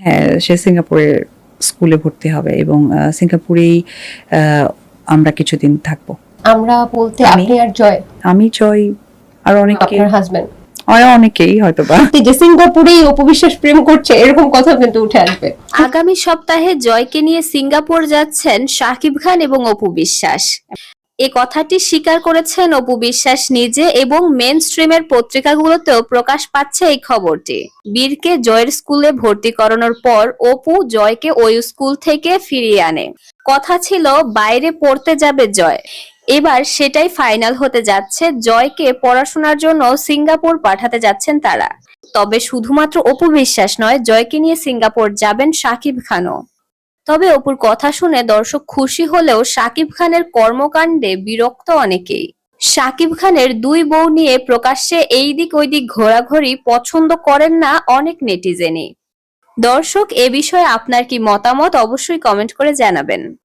হ্যাঁ সে সিঙ্গাপুরে স্কুলে ভর্তি হবে এবং আহ, সিঙ্গাপুরেই আহ, আমরা কিছুদিন থাকব। আমরা বলতে আপনি আর জয়। আমি জয় আর অনেকে আপনার হাজবেন্ড আর অনেকেই হয়তো বা যে সিঙ্গাপুরেই অপবিশ্বাস প্রেম করছে এরকম কথা কিন্তু উঠে আসবে। আগামী সপ্তাহে জয়কে নিয়ে সিঙ্গাপুর যাচ্ছেন শাকিব খান এবং অপু বিশ্বাস। এ কথাটি স্বীকার করেছেন অপু বিশ্বাস নিজে এবং মেন স্ট্রিমের পত্রিকাগুলোতেও প্রকাশ পাচ্ছে এই খবরটি। বীরকে জয়ের স্কুলে ভর্তি করানোর পর অপু জয়কে ওই স্কুল থেকে ফিরিয়ে আনে। কথা ছিল, বাইরে পড়তে যাবে জয়। এবার সেটাই ফাইনাল হতে যাচ্ছে, জয়কে পড়াশোনার জন্য সিঙ্গাপুর পাঠাতে যাচ্ছেন তারা। তবে শুধুমাত্র অপু বিশ্বাস নয়, জয়কে নিয়ে সিঙ্গাপুর যাবেন সাকিব খানও। তবে অপুর কথা শুনে দর্শক খুশি হলেও সাকিব খানের কর্মকাণ্ডে বিরক্ত অনেকেই। সাকিব খানের দুই বউ নিয়ে প্রকাশ্যে এই দিক ওই দিক ঘোরাঘুরি পছন্দ করেন না অনেক নেটিজেনই। দর্শক, এ বিষয়ে আপনার কি মতামত অবশ্যই কমেন্ট করে জানাবেন।